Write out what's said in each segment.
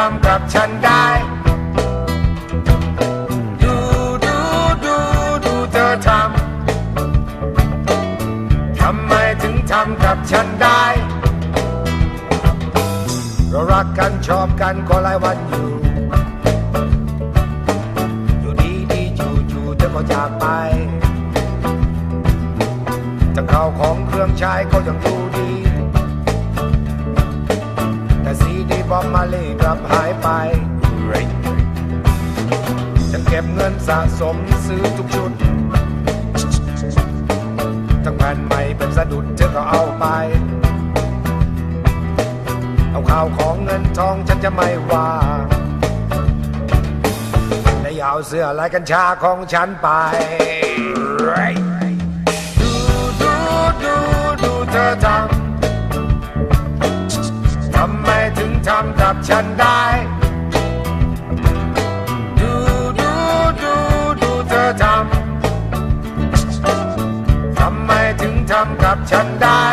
ทำกับฉันได้ ดูดูดูดูเธอทำ ทำไมถึงทำกับฉันได้ เรารักกันชอบกันก็หลายวันอยู่ อยู่ดีดีจู่จู่เธอก็จากไปจะเข้าของเครื่องใช้ก็ยังดูดี ล่กลับหายไปฉันเก็บเงินสะสมซื้อทุกชุด ทั้งแผ่นใหม่เป็นสะดุดเธอก็เอาไป เอาข่าวของเงินทองฉันจะไม่ว่าและอย่าเอาเสื้อลายกัญชาของฉันไป ดูดูดูดูเธอทำ ฉันได้ ดูดูดูดูเธอทำ ทำไมถึงทำกับฉันได้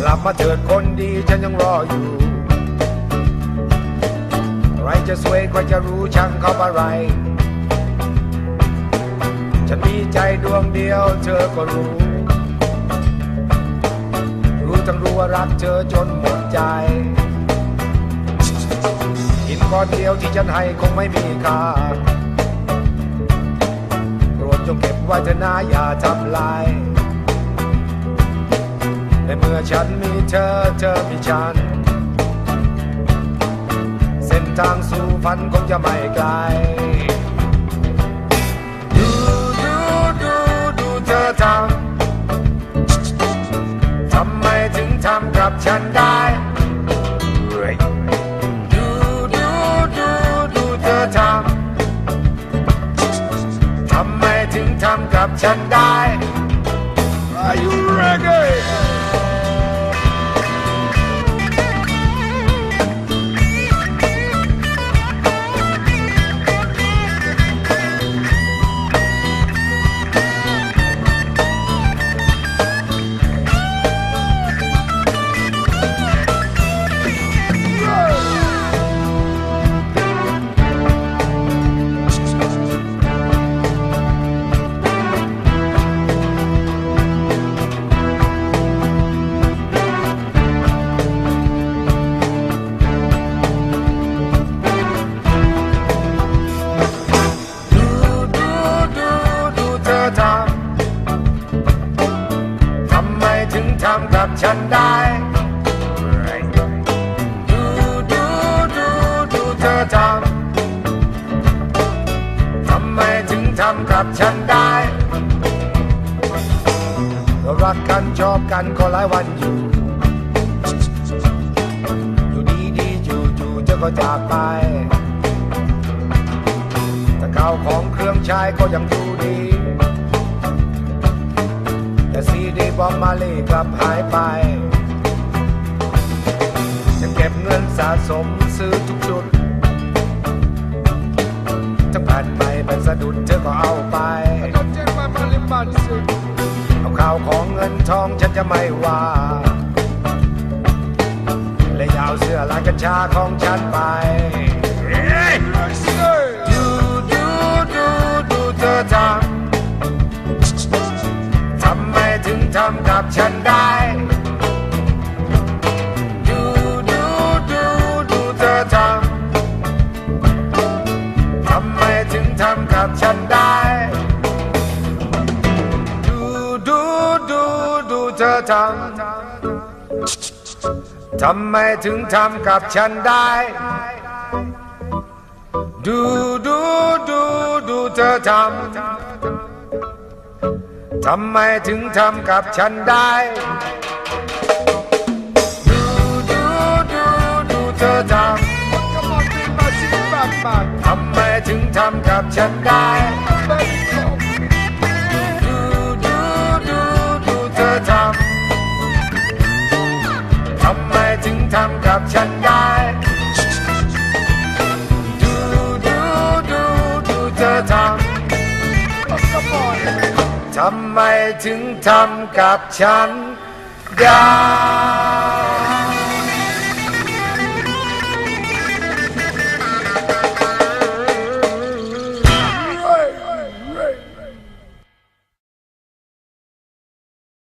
หลับมาเถิดคนดีฉันยังรออยู่ ใครจะสวยใครจะรู้ช่างเขาอะไร ฉันมีใจดวงเดียวเธอก็รู้ รู้ทั้งรู้ว่ารักเธอจนหมดใจ หินก้อนเดียวที่ฉันให้คงไม่มีค่าโปรดจงเก็บไว้เถอะนะอย่าทำลายในเมื่อฉันมีเธอเธอมีฉัน เส้นทางสู่ฝันคงจะไม่ไกล ทำ ทำกับฉันได้ ดูดูดูดูเธอทำทำไมถึงทำกับฉันได้เรารักกันชอบกันก็หลายวันอยู่ อยู่ดีดีจู่จู่ๆเธอก็จากไปแต่ข้าวของเครื่องใช้ก็ยังดูดี แต่ซีดีบอมมาเล่กลับหายไป จะเก็บเงินสะสมซื้อทุกชุดจะผ่านไปเป็นสะดุดเธอก็เอาไป Don't take my money, man. Say, เอาข้าวของเงินทองฉันจะไม่ว่าและอยาเอาเสื้อลายกัญชาของฉันไปำกับฉันได้ดูดูดูดูเธอทำทำไมถึงทำกับฉันได้ดูดูดูดูเธอทำทำไมถึงทำกับฉันได้ดูดูดูดูเธอทำ ทำไมถึงทำกับฉันได้ดูดูดูดูเธอท Come on, big massive bad man. ำทำไมถึงทำกับฉันได้ Let it go. ดู ทำไมถึงทำกับฉันได้